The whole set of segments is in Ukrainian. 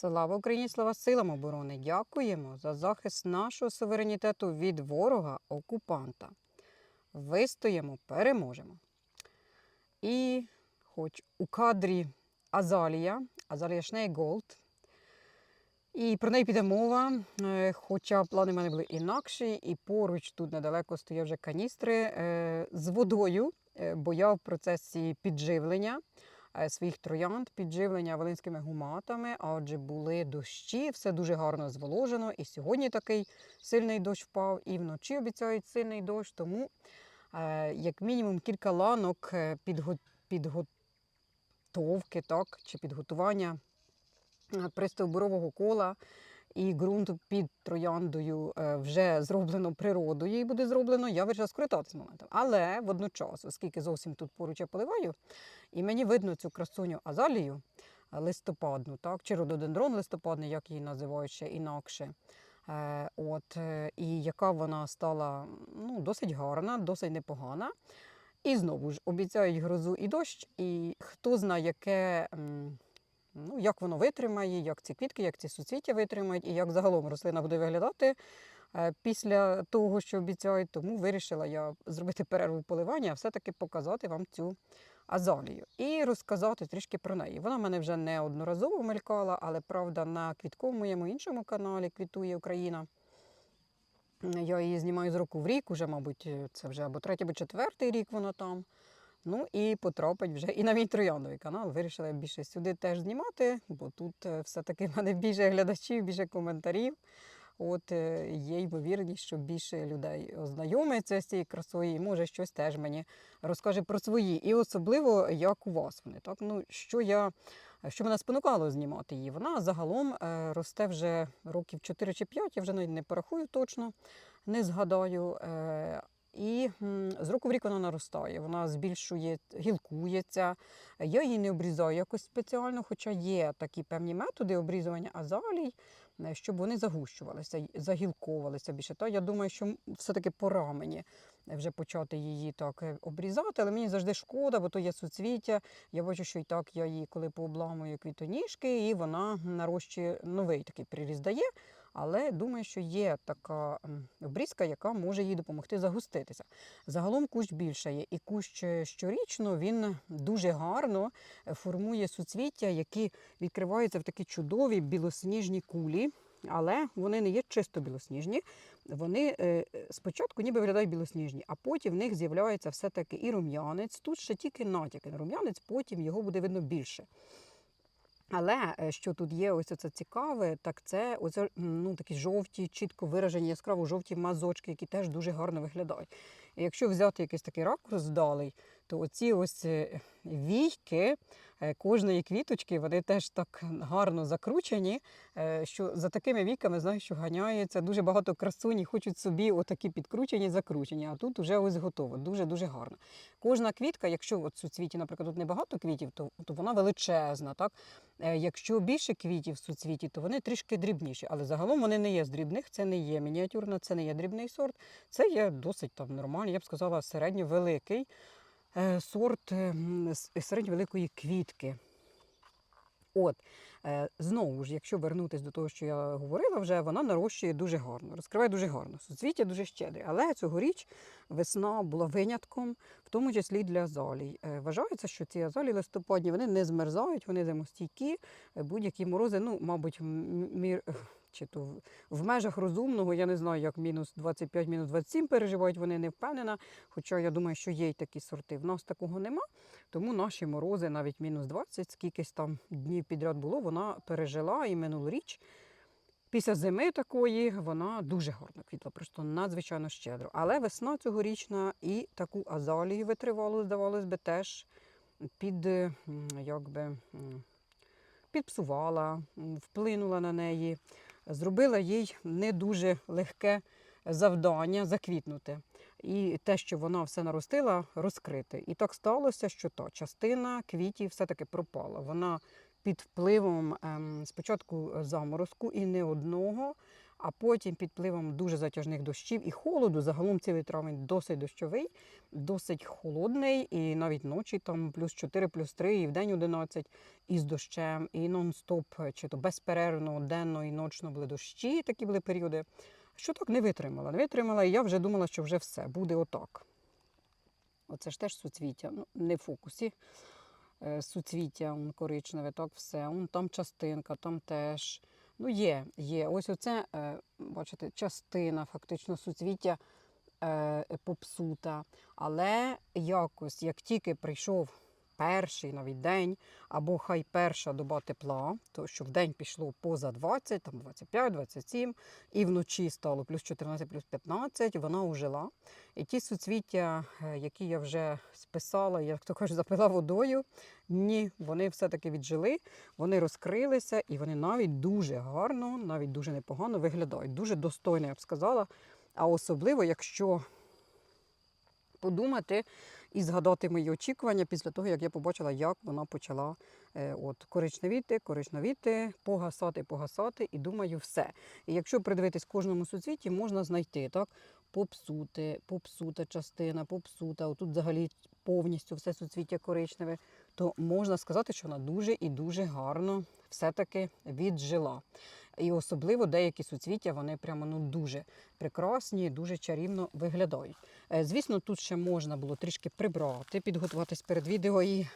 Слава Україні, слава силам оборони! Дякуємо за захист нашого суверенітету від ворога окупанта. Вистоїмо, переможемо. І хоч у кадрі Азалія, Азалія Шнейголд, і про неї піде мова, е, хоча плани в мене були інакші, і поруч тут недалеко стоять вже каністри е, з водою, е, бо я в процесі підживлення своїх троянд, підживлення волинськими гуматами, адже були дощі, все дуже гарно зволожено. І сьогодні такий сильний дощ впав, і вночі обіцяють сильний дощ. Тому, е, як мінімум, кілька ланок е, підго- підготовки, так, чи підготування е, пристовбурового кола. І ґрунт під трояндою е, вже зроблено природою і буде зроблено, я вирішила скористатися моментом. Але водночас, оскільки зовсім тут поруч я поливаю, і мені видно цю красуню азалію е, листопадну, так, чи рододендрон листопадний, як її називають ще інакше. Е, От, і яка вона стала ну, досить гарна, досить непогана. І знову ж обіцяють грозу і дощ, і хто знає, яке. Ну, як воно витримає, як ці квітки, як ці суцвіття витримають, і як загалом рослина буде виглядати е, після того, що обіцяють. Тому вирішила я зробити перерву поливання, а все-таки показати вам цю азалію і розказати трішки про неї. Вона в мене вже неодноразово мелькала, але правда на квітковому моєму іншому каналі Квітує Україна. Я її знімаю з року в рік, уже, мабуть, це вже або третій, або четвертий рік вона там. Ну і потрапить вже і на мій трояндовий канал. Вирішила більше сюди теж знімати, бо тут е, все-таки в мене більше глядачів, більше коментарів. От е, є ймовірність, що більше людей ознайомиться з цією красою і може щось теж мені розкаже про свої. І особливо як у вас вони. Так? Ну, що я що мене спонукало знімати її? Вона загалом е, росте вже років 4 чи 5, я вже навіть не порахую точно, не згадаю. Е, і з року в рік вона наростає, вона збільшує, гілкується. Я її не обрізаю якось спеціально, хоча є такі певні методи обрізування азалій, е, щоб вони загущувалися, загілковувалися більше. Та я думаю, що все-таки пора мені вже почати її так е, обрізати, але мені завжди шкода, бо то є суцвіття. Я бачу, що і так я її коли пообламую квітоніжки, і вона нарощує новий такий приріст дає. Але думаю, що є така обрізка, яка може їй допомогти загуститися. Загалом кущ більше є, і кущ е, щорічно він дуже гарно е, формує суцвіття, які відкриваються в такі чудові білосніжні кулі. Але вони не є чисто білосніжні. Вони е, спочатку ніби виглядають білосніжні, а потім в них з'являється все-таки і рум'янець. Тут ще тільки натяки на рум'янець, потім його буде видно більше. Але е, що тут є, ось це цікаве, так це оце, ну, такі жовті, чітко виражені, яскраво жовті мазочки, які теж дуже гарно виглядають. І якщо взяти якийсь такий ракурс вдалий, то оці ось е, війки е, кожної квіточки, вони теж так гарно закручені, е, що за такими віками, знаю, що ганяється дуже багато красуні, хочуть собі отакі підкручені, закручені, а тут вже ось готово, дуже-дуже гарно. Кожна квітка, якщо от у цвіті, наприклад, тут небагато квітів, то, то вона величезна. Так? Якщо більше квітів в суцвіті, то вони трішки дрібніші. Але загалом вони не є з дрібних, це не є мініатюрна, це не є дрібний сорт. Це є досить там нормальний, я б сказала, середньовеликий е, сорт е, м, с- середньовеликої квітки. От, е, знову ж, якщо вернутися до того, що я говорила вже, вона нарощує дуже гарно, розкриває дуже гарно. Суцвіття дуже щедре. Але цьогоріч весна була винятком, в тому числі для азалій. Е, Вважається, що ці азалії листопадні вони не змерзають, вони зимостійкі, Е, будь-які морози, ну, мабуть, мір. Чи то в- межах розумного, я не знаю, як мінус 25, мінус 27 переживають, вони не впевнена. Хоча я думаю, що є й такі сорти. В нас такого нема. Тому наші морози, навіть мінус 20, скількись там днів підряд було, вона пережила і минулоріч. Pісля зими такої вона дуже гарно квітла, просто надзвичайно щедро. Але весна цьогорічна і таку азалію витривалу, здавалось би, теж під, якби, підпсувала, вплинула на неї, зробила їй не дуже легке завдання заквітнути. І те, що вона все наростила, розкрити. І так сталося, що та частина квітів все-таки пропала. Вона під впливом ем, спочатку заморозку і не одного, а потім під впливом дуже затяжних дощів і холоду. Загалом цілий травень досить дощовий, досить холодний, і навіть ночі там плюс 4, плюс 3, і в день 11 із дощем, і нон-стоп, чи то безперервно, денно і ночно були дощі, такі були періоди. Що так не витримала. Не витримала, і я вже думала, що вже все буде отак. Оце ж теж суцвіття, ну, не в фокусі. Е, Суцвіття он, коричневе, так все. Он, там частинка, там теж. Ну, є, є. Ось оце, е, бачите, частина фактично суцвіття е, попсута. Але якось, як тільки прийшов перший навіть день, або хай перша доба тепла, то що в день пішло поза 20, там 25, 27, і вночі стало плюс 14, плюс 15, вона ожила. І ті суцвіття, е, які я вже списала, як то кажуть, запила водою, ні, вони все-таки віджили, вони розкрилися і вони навіть дуже гарно, навіть дуже непогано виглядають. Дуже достойно, я б сказала. А особливо, якщо подумати і згадати мої очікування після того, як я побачила, як вона почала е, от, коричневіти, коричневіти, погасати, погасати, і думаю, все. І якщо придивитись кожному суцвіті, можна знайти так, попсути, попсута частина, попсута, отут взагалі повністю все суцвіття коричневе, то можна сказати, що вона дуже і дуже гарно все-таки віджила. І особливо деякі суцвіття вони прямо ну дуже прекрасні, дуже чарівно виглядають. Е, Звісно, тут ще можна було трішки прибрати, підготуватись перед відео і е,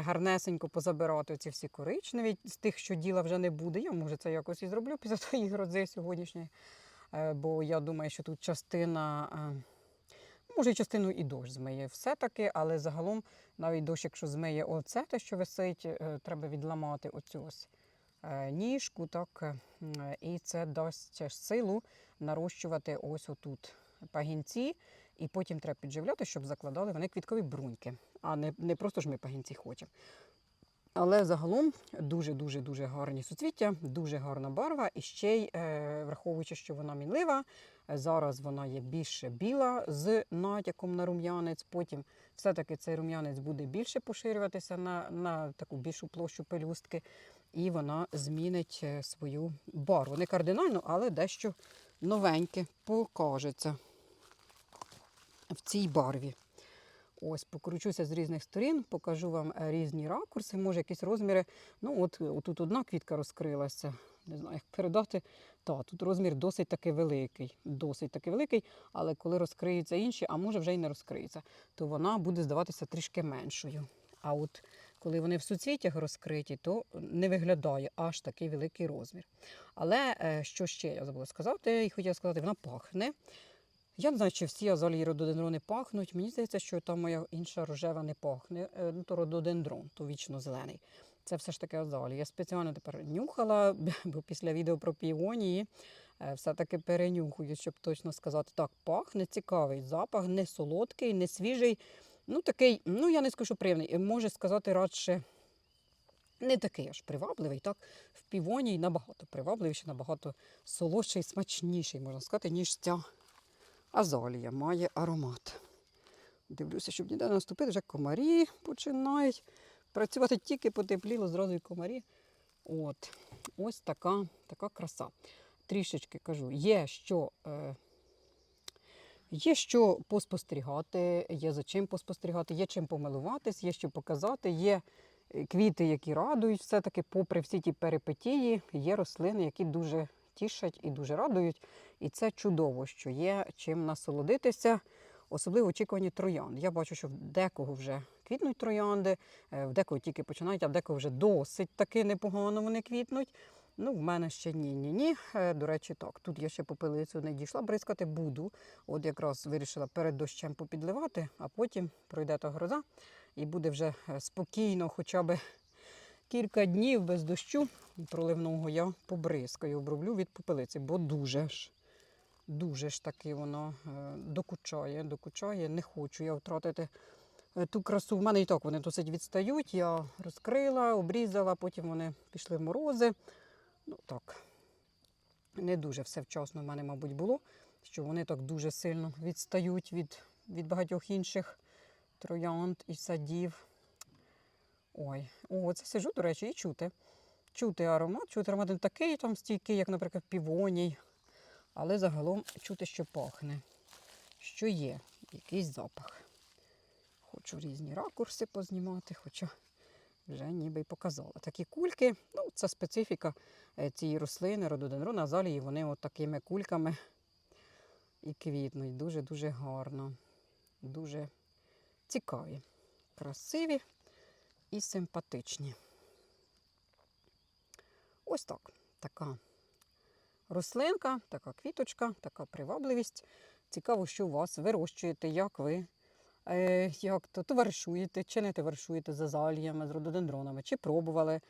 гарнесенько позабирати ці всі коричневі з тих, що діла вже не буде. Я може це якось і зроблю після тої грози сьогоднішньої. Е, Бо я думаю, що тут частина, може, частину і дощ змиє все-таки, але загалом навіть дощ, якщо змиє оце, те, що висить, треба відламати оцю ось ніжку, так, і це дасть силу нарощувати ось отут пагінці, і потім треба підживляти, щоб закладали вони квіткові бруньки, а не, не просто ж ми пагінці хочемо. Але загалом дуже-дуже дуже гарні суцвіття, дуже гарна барва. І ще й е, враховуючи, що вона мінлива, зараз вона є більше біла з натяком на рум'янець. Потім все-таки цей рум'янець буде більше поширюватися на, на таку більшу площу пелюстки, і вона змінить е, свою барву. Не кардинально, але дещо новеньке покажеться в цій барві. Ось, покручуся з різних сторін, покажу вам е, різні ракурси, може якісь розміри. Ну, от тут одна квітка розкрилася. Не знаю, як передати. Та, тут розмір досить таки великий. Досить таки великий, але коли розкриються інші, а може вже й не розкриється, то вона буде здаватися трішки меншою. А от коли вони в суцвіттях розкриті, то не виглядає аж такий великий розмір. Але е, що ще я забула сказати, і хотіла сказати, вона пахне. Я не знаю, чи всі азалії рододендрони пахнуть. Мені здається, що та моя інша рожева не пахне. Е, Ну, то рододендрон, то вічно зелений. Це все ж таки азалія. Я спеціально тепер нюхала, бо після відео про піонії е, все-таки перенюхую, щоб точно сказати. Так, пахне цікавий запах, не солодкий, не свіжий. Ну, такий, ну я не скажу, що приємний. Може сказати радше. Не такий аж привабливий, так? В півонії набагато привабливіший, набагато солодший, смачніший, можна сказати, ніж ця азалія має аромат. Дивлюся, щоб ніде наступити, вже комарі починають працювати тільки потепліло, зразу і комарі. От, ось така, така краса. Трішечки кажу, є що, е, є що поспостерігати, є за чим поспостерігати, є чим помилуватись, є що показати, є е, квіти, які радують. Все-таки, попри всі ті перипетії, є рослини, які дуже тішать і дуже радують. І це чудово, що є чим насолодитися, особливо в очікуванні троянд. Я бачу, що в декого вже квітнуть троянди, е, в декого тільки починають, а в декого вже досить таки непогано вони квітнуть. Ну, в мене ще ні, ні. Е, До речі, так. Тут я ще попелицю не дійшла, бризкати буду. От якраз вирішила перед дощем попідливати, а потім пройде та гроза і буде вже е, спокійно, хоча б кілька днів без дощу проливного я побризкаю, оброблю від попелиці, бо дуже ж. Дуже ж таки воно е, докучає, докучає. Не хочу я втратити е, ту красу. В мене і так вони досить відстають. Я розкрила, обрізала, потім вони пішли в морози. Ну так, не дуже все вчасно в мене, мабуть, було, що вони так дуже сильно відстають від, від багатьох інших троянд і садів. Ой, о, це сижу, до речі, і чути. Чути аромат, чути аромат не такий там стійкий, як, наприклад, півоній. Але загалом чути, що пахне, що є якийсь запах. Хочу різні ракурси познімати, хоча вже ніби й показала. Такі кульки, ну, це специфіка е, цієї рослини, рододендрона, азалії, вони от такими кульками і квітнуть. Дуже-дуже гарно. Дуже цікаві, красиві і симпатичні. Ось так. Така рослинка, така квіточка, така привабливість. Цікаво, що у вас вирощуєте, як ви е, як то товаришуєте, чи не товаришуєте з азаліями, з рододендронами, чи пробували,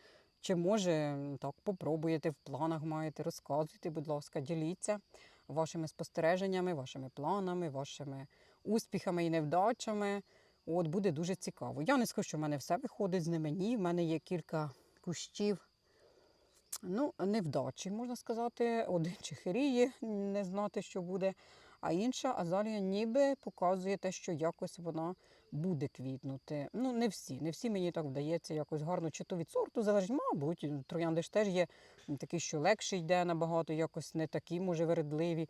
чи може так попробуєте, в планах маєте, розказуйте, будь ласка, діліться вашими спостереженнями, вашими планами, вашими успіхами і невдачами. От буде дуже цікаво. Я не скажу, що в мене все виходить з ними. Ні, в мене є кілька кущів. Ну, невдачі, можна сказати. Один чихиріє, не знати, що буде. А інша азалія ніби показує те, що якось вона буде квітнути. Ну, не всі. Не всі мені так вдається якось гарно. Чи то від сорту залежить, мабуть, троянди ж теж є такі, що легше йде набагато, якось не такі, може, вередливі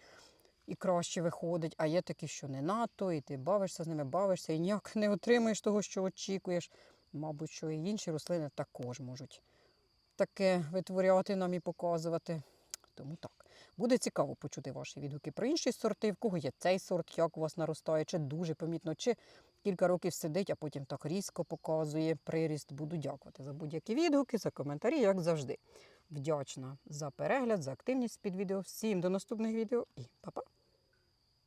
і краще виходить. А є такі, що не надто, і ти бавишся з ними, бавишся, і ніяк не отримуєш того, що очікуєш. Мабуть, що і інші рослини також можуть таке витворяти нам і показувати. Тому так. Буде цікаво почути ваші відгуки про інші сорти, в кого є цей сорт, як у вас наростає, чи дуже помітно, чи кілька років сидить, а потім так різко показує приріст. Буду дякувати за будь-які відгуки, за коментарі, як завжди. Вдячна за перегляд, за активність під відео. Всім до наступних відео і па-па!